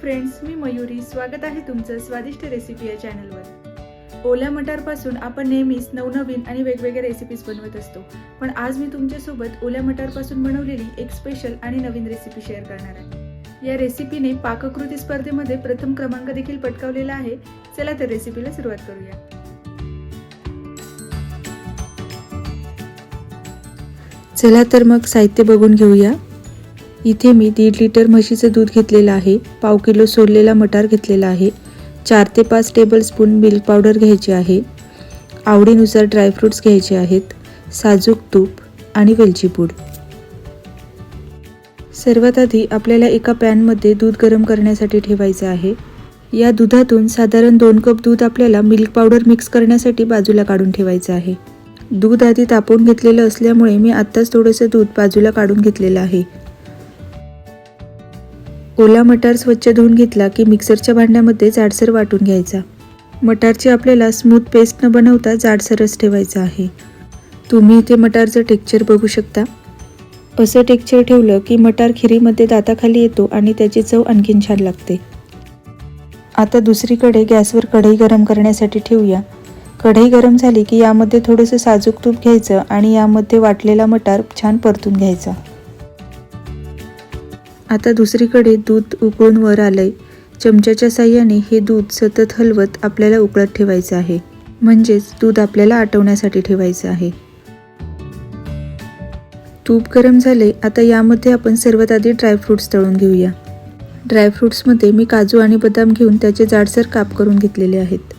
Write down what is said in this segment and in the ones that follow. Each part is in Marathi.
फ्रेंड्स मी मयुरी. स्वागत आहे तुमचं स्वादिष्ट रेसिपी या चॅनलवर ओल्या मटारपासून आपण नेहमीच नवनवीन आणि वेगवेगळ्या रेसिपीज बनवत असतो. पण आज मी तुमच्यासोबत ओल्या मटारपासून बनवलेली एक स्पेशल आणि नवीन रेसिपी शेअर करणार आहे. या रेसिपीने पाककृती स्पर्धेमध्ये प्रथम क्रमांक देखील पटकावलेला आहे. चला तर रेसिपीला सुरुवात करूया. चला तर मग साहित्य बघून घेऊया. इथे मी दीड लिटर म्हशीचं दूध घेतलेलं आहे पाव किलो सोललेला मटार घेतलेला आहे चार ते पाच टेबलस्पून मिल्क पावडर घ्यायची आहे आवडीनुसार ड्रायफ्रूट्स घ्यायचे आहेत साजूक तूप आणि वेलचीपूड सर्वात आधी आपल्याला एका पॅनमध्ये दूध गरम करण्यासाठी ठेवायचं आहे. या दुधातून साधारण दोन कप दूध आपल्याला मिल्क पावडर मिक्स करण्यासाठी बाजूला काढून ठेवायचं आहे. दूध आधी तापवून घेतलेलं असल्यामुळे मी आत्ताच थोडंसं दूध बाजूला काढून घेतलेलं आहे. ओला मटार स्वच्छ धुवून घेतला की मिक्सरच्या भांड्यामध्ये जाडसर वाटून घ्यायचा. मटारची आपल्याला स्मूथ पेस्ट न बनवता जाडसरच ठेवायचं आहे. तुम्ही इथे मटारचं टेक्चर बघू शकता. असं टेक्चर ठेवलं की मटार खिरीमध्ये दाताखाली येतो आणि त्याची चव आणखीन छान लागते. आता दुसरीकडे गॅसवर कढई गरम करण्यासाठी ठेवूया. कढई गरम झाली की यामध्ये थोडंसं साजूक तूप घ्यायचं आणि यामध्ये वाटलेला मटार छान परतून घ्यायचा. आता दुसरीकडे दूध उकळून वर आलंय. चमच्याच्या साह्याने हे दूध सतत हलवत आपल्याला उकळत ठेवायचं आहे. म्हणजेच दूध आपल्याला आटवण्यासाठी ठेवायचं आहे. तूप गरम झाले आता यामध्ये आपण सर्वात आधी ड्रायफ्रूट्स तळून घेऊया. ड्रायफ्रूट्समध्ये मी काजू आणि बदाम घेऊन त्याचे जाडसर काप करून घेतलेले आहेत.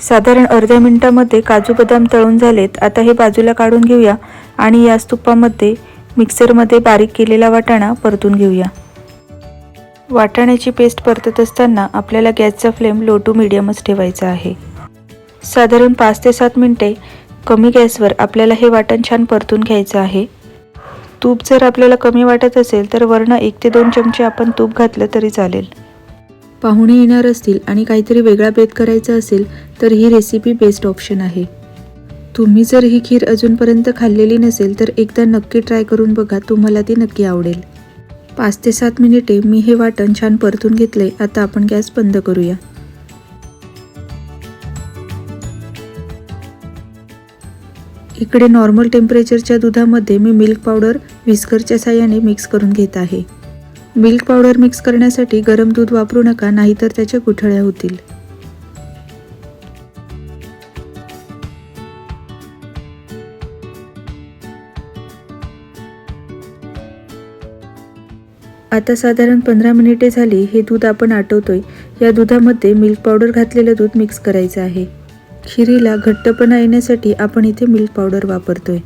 साधारण अर्ध्या मिनिटामध्ये काजू बदाम तळून झालेत आता हे बाजूला काढून घेऊया आणि याच तुपामध्ये मिक्सरमध्ये बारीक केलेला वाटाणा परतून घेऊया. वाटाण्याची पेस्ट परतत असताना आपल्याला गॅसचा फ्लेम लो टू मिडियमच ठेवायचा आहे. साधारण पाच ते सात मिनटे कमी गॅसवर आपल्याला हे वाटण छान परतून घ्यायचं आहे. तूप जर आपल्याला कमी वाटत असेल तर वरनं एक ते दोन चमचे आपण तूप घातलं तरी चालेल. पाहुणे येणार असतील आणि काहीतरी वेगळा बेत करायचा असेल तर ही रेसिपी बेस्ट ऑप्शन आहे. तुम्ही जर ही खीर अजूनपर्यंत खाल्लेली नसेल तर एकदा नक्की ट्राय करून बघा तुम्हाला ती नक्की आवडेल. पाच ते सात मिनिटे मी हे वाटण छान परतून घेतले आता आपण गॅस बंद करूया. इकडे नॉर्मल टेम्परेचरच्या दुधामध्ये मी मिल्क पावडर विस्करच्या साह्याने मिक्स करून घेत आहे. मिल्क पावडर मिक्स करण्यासाठी गरम दूध वापरू नका नाहीतर त्याच्या गुठळ्या होतील. आता साधारण पंधरा मिनिटे झाली हे दूध आपण आटवतोय. या दुधामध्ये मिल्क पावडर घातलेलं दूध मिक्स करायचं आहे. खिरीला घट्टपणा येण्यासाठी आपण इथे मिल्क पावडर वापरतोय.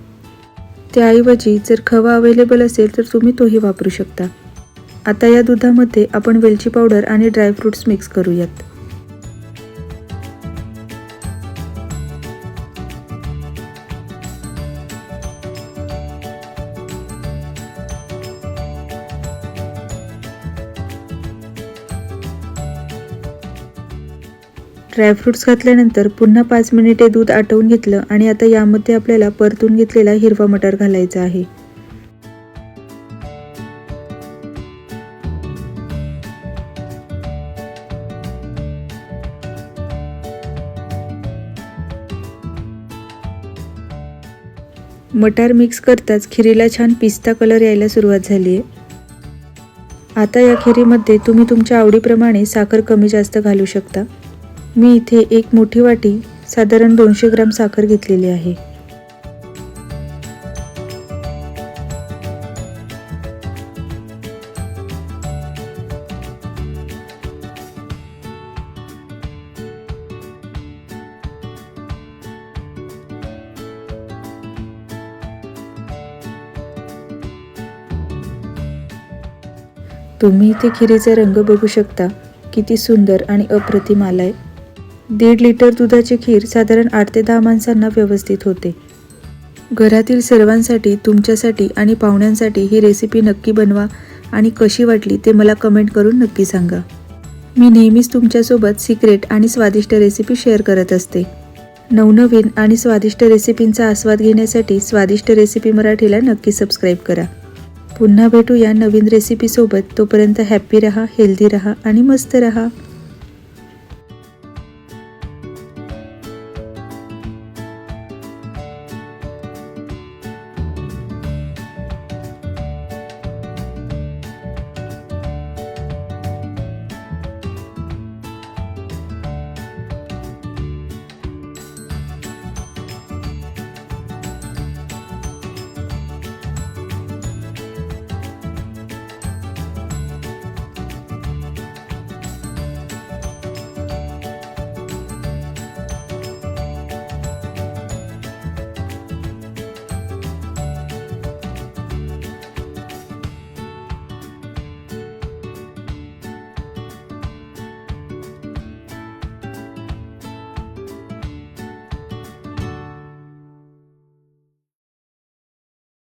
त्याऐवजी जर खवा अवेलेबल असेल तर तुम्ही तोही वापरू शकता. आता या दुधामध्ये आपण वेलची पावडर आणि ड्रायफ्रुट्स मिक्स करूयात. ड्रायफ्रुट्स घातल्यानंतर पुन्हा पाच मिनिटे दूध आटवून घेतलं आणि आता यामध्ये आपल्याला परतून घेतलेला हिरवा मटार घालायचा आहे. मटार मिक्स करताच खिरीला छान पिस्ता कलर यायला सुरुवात झाली आहे आता या खिरीमध्ये तुम्ही तुमच्या आवडीप्रमाणे साखर कमी जास्त घालू शकता. मी इथे एक मोठी वाटी साधारण दोनशे ग्राम साखर घेतलेली आहे. तुम्ही इथे खिरीचा रंग बघू शकता. किती सुंदर आणि अप्रतिम आलाय. दीड लिटर दुधाची खीर साधारण आठ ते दहा माणसांना व्यवस्थित होते. घरातील सर्वांसाठी तुमच्यासाठी आणि पाहुण्यांसाठी ही रेसिपी नक्की बनवा आणि कशी वाटली ते मला कमेंट करून नक्की सांगा. मी नेहमीच तुमच्यासोबत सिक्रेट आणि स्वादिष्ट रेसिपी शेअर करत असते. नवनवीन आणि स्वादिष्ट रेसिपींचा आस्वाद घेण्यासाठी स्वादिष्ट रेसिपी मराठीला नक्की सबस्क्राईब करा. पुन्हा भेटूया नवीन रेसिपीसोबत तोपर्यंत हॅप्पी रहा हेल्दी रहा आणि मस्त रहा.